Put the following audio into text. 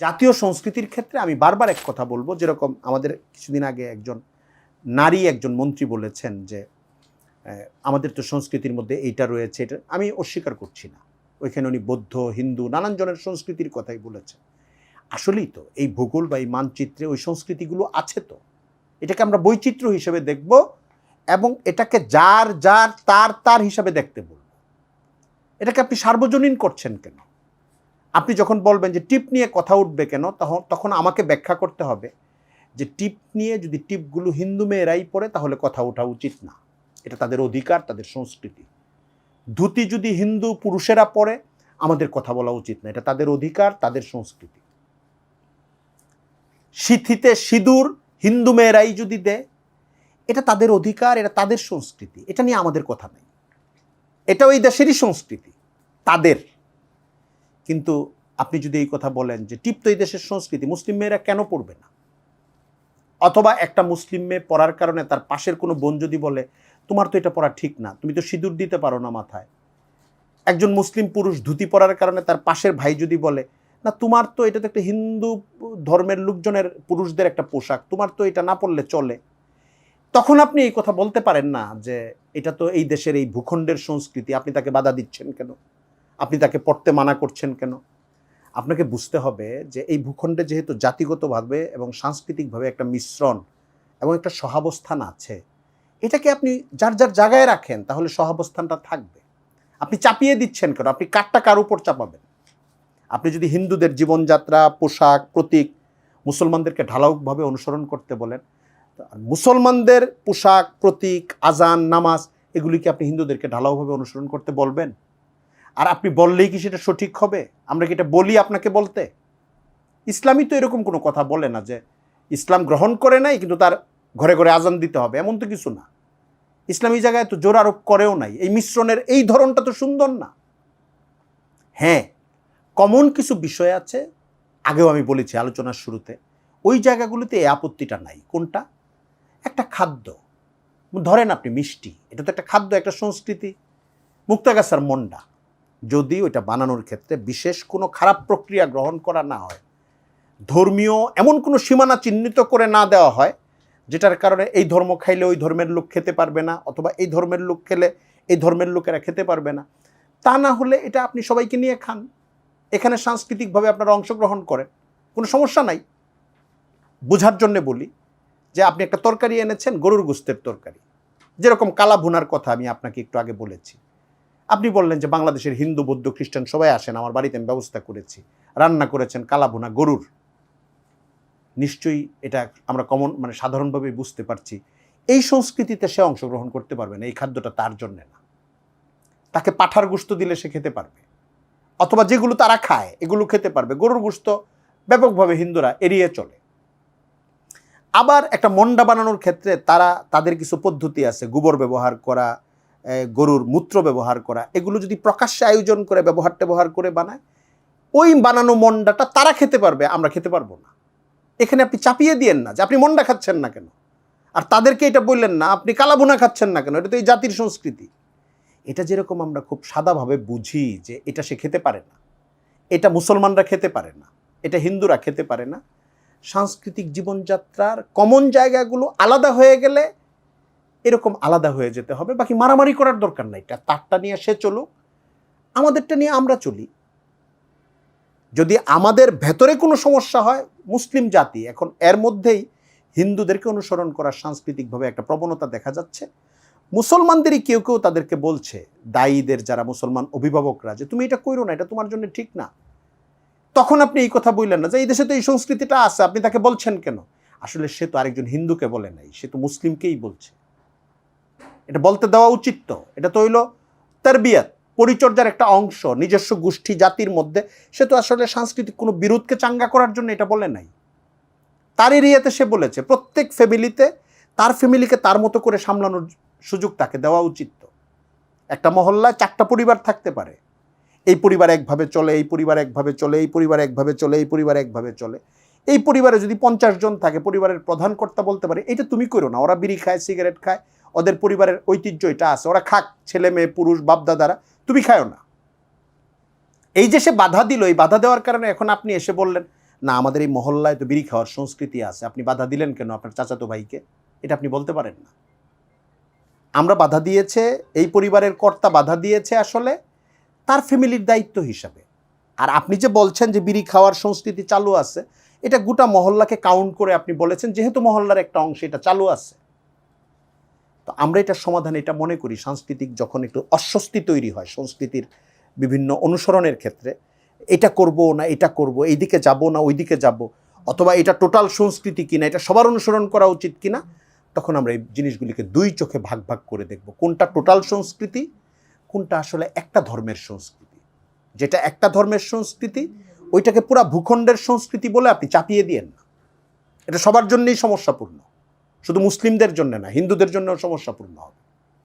জাতীয় সংস্কৃতির ক্ষেত্রে আমি বারবার এক কথা বলব, যেরকম আমাদের কিছুদিন আগে একজন নারী, একজন মন্ত্রী বলেছেন যে আমাদের তো সংস্কৃতির মধ্যে এইটা রয়েছে, এটা আমি অস্বীকার করছি না। ওইখানে উনি বৌদ্ধ, হিন্দু, নানান জনের সংস্কৃতির কথাই বলেছেন। আসলেই তো, এই ভূগোল বা এই মানচিত্রে ওই সংস্কৃতিগুলো আছে তো। এটাকে আমরা বৈচিত্র্য হিসেবে দেখব এবং এটাকে যার যার, তার তার হিসাবে দেখতে বলব। এটাকে আপনি সার্বজনীন করছেন কেন? আপনি যখন বলবেন যে টিপ নিয়ে কথা উঠবে কেন, তখন তখন আমাকে ব্যাখ্যা করতে হবে যে টিপ নিয়ে যদি টিপগুলো হিন্দু মেয়েরাই পড়ে, তাহলে কথা ওঠা উচিত না। এটা তাদের অধিকার, তাদের সংস্কৃতি। ধুতি যদি হিন্দু পুরুষেরা পড়ে, আমাদের কথা বলা উচিত না। এটা তাদের অধিকার, তাদের সংস্কৃতি। সিথিতে সিঁদুর হিন্দু মেয়েরাই যদি দেয় এটা তাদের অধিকার, এটা তাদের সংস্কৃতি। এটা নিয়ে আমাদের কথা নেই। এটা ওই দেশেরই সংস্কৃতি, তাদের। কিন্তু আপনি যদি এই কথা বলেন যে টিপ তো এই দেশের সংস্কৃতি, মুসলিম মেয়েরা কেন পড়বে না? অথবা একটা মুসলিম মেয়ে পড়ার কারণে তার পাশের কোনো বোন যদি বলে, তোমার তো এটা পড়া ঠিক না, তুমি তো সিঁদুর দিতে পারো না মাথায়। একজন মুসলিম পুরুষ ধুতি পরার কারণে তার পাশের ভাই যদি বলে, না, তোমার তো এটা তো একটা হিন্দু ধর্মের লোকজনের পুরুষদের একটা পোশাক, তোমার তো এটা না পড়লে চলে। তখন আপনি এই কথা বলতে পারেন না যে এটা তো এই দেশের এই ভূখণ্ডের সংস্কৃতি, আপনি তাকে বাধা দিচ্ছেন কেন? আপনি তাকে পড়তে মানা করছেন কেন? আপনাকে বুঝতে হবে যে এই ভূখণ্ডে যেহেতু জাতিগতভাবে এবং সাংস্কৃতিকভাবে একটা মিশ্রণ এবং একটা সহাবস্থান আছে, এটাকে আপনি যার যার জায়গায় রাখেন, তাহলে সহাবস্থানটা থাকবে। আপনি চাপিয়ে দিচ্ছেন কেন? আপনি কারটা কার উপর চাপাবেন? আপনি যদি হিন্দুদের জীবনযাত্রা, পোশাক, প্রতীক মুসলমানদেরকে ঢালাওভাবে অনুসরণ করতে বলেন মুসলমানদের পোশাক, প্রতীক, আজান, নামাজ, এগুলিকে আপনি হিন্দুদেরকে ঢালাওভাবে অনুসরণ করতে বলবেন? আর আপনি বললেই কি সেটা সঠিক হবে? আমরা কি এটা বলি আপনাকে বলতে? ইসলামই তো এরকম কোনো কথা বলে না যে ইসলাম গ্রহণ করে নাই কিন্তু তার ঘরে ঘরে আজান দিতে হবে, এমন তো কিছু না। ইসলামী জায়গায় তো জোর আরোপ করেও নাই। এই মিশ্রণের এই ধরনটা তো সুন্দর না। হ্যাঁ কমন কিছু বিষয় আছে, আগেও আমি বলেছি আলোচনার শুরুতে। ওই জায়গাগুলোতে এই আপত্তিটা নাই। কোনটা? একটা খাদ্য। ধরেন আপনি মিষ্টি, এটা তো একটা খাদ্য, একটা সংস্কৃতি। মুক্তাগাছার মন্ডা। যদি ওইটা বানানোর ক্ষেত্রে বিশেষ কোনো খারাপ প্রক্রিয়া গ্রহণ করা না হয়, ধর্মীয় এমন কোনো সীমানা চিহ্নিত করে না দেওয়া হয়, যেটার কারণে এই ধর্ম খাইলে ওই ধর্মের লোক খেতে পারবে না, অথবা এই ধর্মের লোক খেলে এই ধর্মের লোকেরা খেতে পারবে না, তা না হলে এটা আপনি সবাইকে নিয়ে খান। এখানে সাংস্কৃতিকভাবে আপনারা অংশগ্রহণ করেন, কোনো সমস্যা নাই। বোঝার জন্য বলি যে আপনি একটা তরকারি এনেছেন, গরুর গোস্তের তরকারি। যেরকম কালা ভুনার কথা আমি আপনাকে একটু আগে বলেছি। আপনি বললেন যে বাংলাদেশের হিন্দু, বৌদ্ধ, খ্রিস্টান সবাই আসেন, আমার বাড়িতে আমি ব্যবস্থা করেছি। রান্না করেছেন কালা ভুনা গরুর। নিশ্চয়ই এটা আমরা কমন মানে সাধারণভাবে বুঝতে পারছি। এই সংস্কৃতিতে সে অংশগ্রহণ করতে পারবে না, এই খাদ্যটা তার জন্যে না। তাকে পাঠার গোস্ত দিলে সে খেতে পারবে। অথবা যেগুলো তারা খায়, এগুলো খেতে পারবে। গরুর গোস্ত ব্যাপকভাবে হিন্দুরা এড়িয়ে চলে। আবার একটা মন্ডা বানানোর ক্ষেত্রে তারা, তাদের কিছু পদ্ধতি আছে। গোবর ব্যবহার করা গরুর মূত্র ব্যবহার করা, এগুলো যদি প্রকাশ্যে আয়োজন করে, ব্যবহার ব্যবহার করে বানায়, ওই বানানো মন্ডাটা তারা খেতে পারবে, আমরা খেতে পারব না। এখানে আপনি চাপিয়ে দিয়েন না যে আপনি মন্ডা খাচ্ছেন না কেন? আর তাদেরকে এটা বললেন না, আপনি কালাবোনা খাচ্ছেন না কেন? এটা তো এই জাতির সংস্কৃতি। এটা যেরকম আমরা খুব সাদাভাবে বুঝি যে এটা সে খেতে পারে না, এটা মুসলমানরা খেতে পারে না, এটা হিন্দুরা খেতে পারে না, সাংস্কৃতিক জীবনযাত্রার কমন জায়গাগুলো আলাদা হয়ে গেলে এরকম আলাদা হয়ে যেতে হবে, বাকি মারামারি করার দরকার নাই। তারটা নিয়ে সে চলুক, আমাদেরটা নিয়ে আমরা চলি। যদি আমাদের ভেতরে কোনো সমস্যা হয়, মুসলিম জাতি, এখন এর মধ্যেই হিন্দুদেরকে অনুসরণ করার সাংস্কৃতিকভাবে একটা প্রবণতা দেখা যাচ্ছে। মুসলমানদেরই কেউ কেউ তাদেরকে বলছে, দায়ীদের যারা মুসলমান অভিভাবকরা, যে তুমি এটা করো না, এটা তোমার জন্য ঠিক না। তখন আপনি এই কথা বললেন না যে, এই দেশে তো এই সংস্কৃতিটা আছে, আপনি তাকে বলছেন কেন? আসলে সে তো আরেকজন হিন্দুকে বলে নাই, সে তো মুসলিমকেই বলছে। এটা বলতে দেওয়া উচিত তো। এটা তো হইল তারবিয়াত, পরিচর্যার একটা অংশ, নিজস্ব গোষ্ঠী, জাতির মধ্যে। সে তো আসলে সাংস্কৃতিক কোনো বিরোধকে চাঙ্গা করার জন্য এটা বলে নাই। তার এরিয়াতে সে বলেছে, প্রত্যেক ফ্যামিলিতে, তার ফ্যামিলিকে তার মতো করে সামলানোর সুযোগ তাকে দেওয়া উচিত তো। একটা মহল্লায় চারটা পরিবার থাকতে পারে। এই পরিবার একভাবে চলে, এই পরিবার একভাবে চলে, এই পরিবার একভাবে চলে, এই পরিবার একভাবে চলে। এই পরিবারে যদি পঞ্চাশ জন থাকে, পরিবারের প্রধান কর্তা বলতে পারে এটা তুমি করো না, ওরা বিড়ি খায়, সিগারেট খায়, ওদের পরিবারের ঐতিহ্য এটা আছে, ওরা খাক, ছেলে মেয়ে, পুরুষ, বাপদাদারা, তুমি খায়ও না। এই যে সে বাধা দিল, এই বাধা দেওয়ার কারণে এখন আপনি এসে বললেন, না, আমাদের এই মহল্লায় তো বিড়ি খাওয়ার সংস্কৃতি আছে, আপনি বাধা দিলেন কেন আপনার চাচাতো ভাইকে? এটা আপনি বলতে পারেন না। আমরা বাধা দিয়েছে, এই পরিবারের কর্তা বাধা দিয়েছে আসলে তার ফ্যামিলির দায়িত্ব হিসাবে। আর আপনি যে বলছেন যে বিড়ি খাওয়ার সংস্কৃতি চালু আছে এটা গোটা মহল্লাকে কাউন্ট করে আপনি বলেছেন, যেহেতু মহল্লার একটা অংশ, এটা চালু আছে। তো আমরা এটার সমাধান এটা মনে করি, সাংস্কৃতিক যখন একটু অস্বস্তি তৈরি হয়, সংস্কৃতির বিভিন্ন অনুসরণের ক্ষেত্রে, এটা করব না এটা করব, এইদিকে যাব না ওইদিকে যাব, অথবা এটা টোটাল সংস্কৃতি কিনা, এটা সবার অনুসরণ করা উচিত কিনা, তখন আমরা এই জিনিসগুলিকে দুই চোখে ভাগ ভাগ করে দেখব, কোনটা টোটাল সংস্কৃতি, কোনটা আসলে একটা ধর্মের সংস্কৃতি। যেটা একটা ধর্মের সংস্কৃতি ওইটাকে পুরা ভূখণ্ডের সংস্কৃতি বলে আপনি চাপিয়ে দিয়েন না। এটা সবার জন্যেই সমস্যাপূর্ণ। শুধু মুসলিমদের জন্য না, হিন্দুদের জন্যও সমস্যাপূর্ণ হবে।